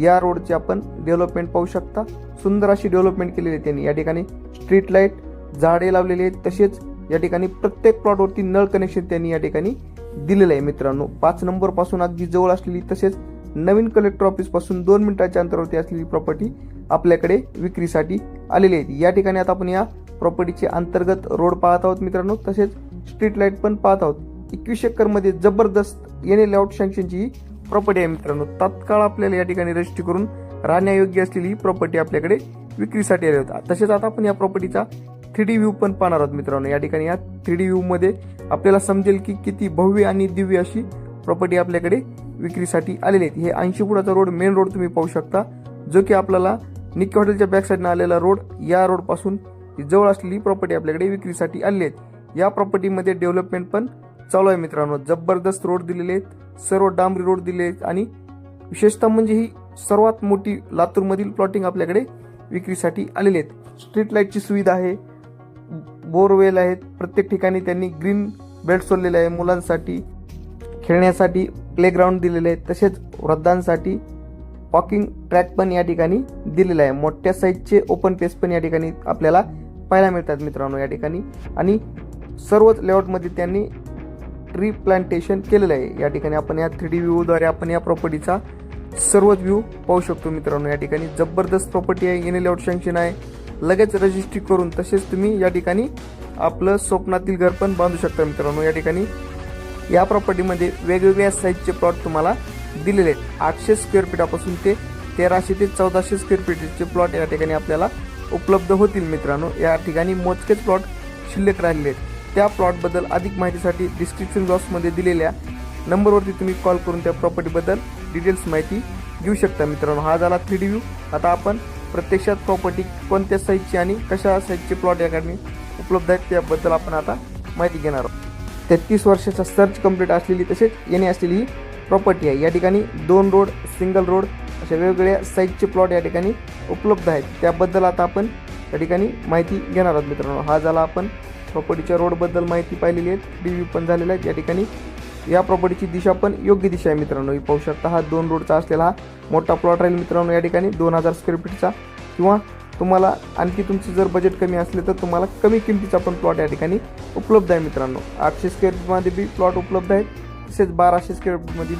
या रोडची आपण डेव्हलपमेंट पाहू शकता. सुंदर अशी डेव्हलपमेंट केलेली आहे त्यांनी. या ठिकाणी स्ट्रीट लाइट झाडे लावलेली आहेत. तसेच या ठिकाणी प्रत्येक प्लॉटवरती नळ कनेक्शन त्यांनी या ठिकाणी दिलेलं आहे मित्रांनो. पाच नंबरपासून अगदी जवळ असलेली तसेच नवीन कलेक्टर ऑफिसपासून दोन मिनिटाच्या अंतरावरती असलेली प्रॉपर्टी आपल्याकडे विक्रीसाठी आलेली आहे. या ठिकाणी आता आपण या प्रॉपर्टीचे अंतर्गत रोड पाहत आहोत मित्रांनो. तसेच स्ट्रीट लाइट पण पाहत आहोत. एकवीस एकरमध्ये जबरदस्त एन लेआउट सँक्शनची प्रॉपर्टी आहे मित्रांनो. तात्काळ आपल्याला या ठिकाणी रजिस्ट्री करून राहण्यायोग्य असलेली ही प्रॉपर्टी आपल्याकडे विक्रीसाठी आली होती. तसेच आता आपण या प्रॉपर्टीचा थ्री डी व्ह्यू पण पाहणार आहोत मित्रांनो. या ठिकाणी या थ्री डी व्ह्यू मध्ये आपल्याला समजेल की किती भव्य आणि दिव्य अशी प्रॉपर्टी आपल्याकडे विक्रीसाठी आलेली आहे. हे ऐंशी फुटाचा रोड मेन रोड तुम्ही पाहू शकता. जो की आपल्याला निक्की हॉटेलच्या बॅक साईडनं आलेला रोड या रोडपासून जवळ असलेली प्रॉपर्टी आपल्याकडे विक्रीसाठी आलेली आहेत या प्रॉपर्टीमध्ये डेव्हलपमेंट पण चालू आहे मित्रांनो. जबरदस्त रोड दिलेले आहेत. सर्व डांबरी रोड दिले आहेत आणि विशेषतः म्हणजे ही सर्वात मोठी लातूरमधील प्लॉटिंग आपल्याकडे विक्रीसाठी आलेली आहेत. स्ट्रीट लाईटची सुविधा आहे. बोरवेल आहेत. प्रत्येक ठिकाणी त्यांनी ग्रीन बेल्ट सोडलेले आहे मुलांसाठी. खेळण्यासाठी प्लेग्राऊंड दिलेले आहेत. तसेच वृद्धांसाठी वॉकिंग ट्रॅक पण या ठिकाणी दिलेला आहे. मोठ्या साईजचे ओपन पेस पण या ठिकाणी आपल्याला पाहायला मिळतात मित्रांनो या ठिकाणी. आणि सर्वच लेआउटमध्ये त्यांनी ट्री प्लांटेशन केलेलं आहे. या ठिकाणी आपण या थ्री डी व्ह्यूद्वारे आपण या प्रॉपर्टीचा सर्वच व्ह्यू पाहू शकतो मित्रांनो. या ठिकाणी जबरदस्त प्रॉपर्टी आहे एन लेआउट सँक्शन आहे. लगेच रजिस्ट्री करून तसेच तुम्ही या ठिकाणी आपलं स्वप्नातील घर पण बांधू शकता मित्रांनो. या ठिकाणी या प्रॉपर्टीमध्ये वेगवेगळ्या साईजचे प्लॉट तुम्हाला दिलेले आहेत. आठशे स्क्वेअर फीटापासून ते तेराशे ते चौदाशे स्क्वेअर फीटचे प्लॉट या ठिकाणी आपल्याला उपलब्ध होतील मित्रांनो. या ठिकाणी मोजकेच प्लॉट शिल्लक राहिलेले आहेत. त्या प्लॉटबद्दल अधिक माहितीसाठी डिस्क्रिप्शन बॉक्समध्ये दिलेल्या नंबरवरती तुम्ही कॉल करून त्या प्रॉपर्टीबद्दल डिटेल्स माहिती घेऊ शकता मित्रांनो. हा झाला थ्री डी व्ह्यू आता आपण प्रत्यक्षात प्रॉपर्टी कोणत्या साईजची आणि कशा साईजचे प्लॉट या ठिकाणी उपलब्ध आहेत त्याबद्दल आपण आता माहिती घेणार आहोत. तेहतीस वर्षाचा सर्च कंप्लीट असलेली तसेच येणे असलेली ही प्रॉपर्टी आहे. या ठिकाणी दोन रोड सिंगल रोड अशा वेगवेगळ्या साईजचे प्लॉट या ठिकाणी उपलब्ध आहेत. त्याबद्दल आता आपण या ठिकाणी माहिती घेणार आहोत मित्रांनो. हा झाला आपण प्रॉपर्टीच्या रोडबद्दल माहिती पाहिलेली आहे. रिव्ह्यू पण झालेला आहे. या ठिकाणी या प्रॉपर्टीची दिशा पण योग्य दिशा आहे मित्रांनो. पाहू शकता हा दोन रोडचा असलेला हा मोठा प्लॉट राहील मित्रांनो. या ठिकाणी दोन हजार स्क्वेअर फीटचा किंवा तुम्हाला आणखी तुमचं जर बजेट कमी असले तर तुम्हाला कमी किमतीचा पण प्लॉट या ठिकाणी उपलब्ध आहे मित्रांनो. आठशे स्क्वेअर फीटमध्ये बी प्लॉट उपलब्ध आहे. तसेच बाराशे स्क्वेअर फीटमधील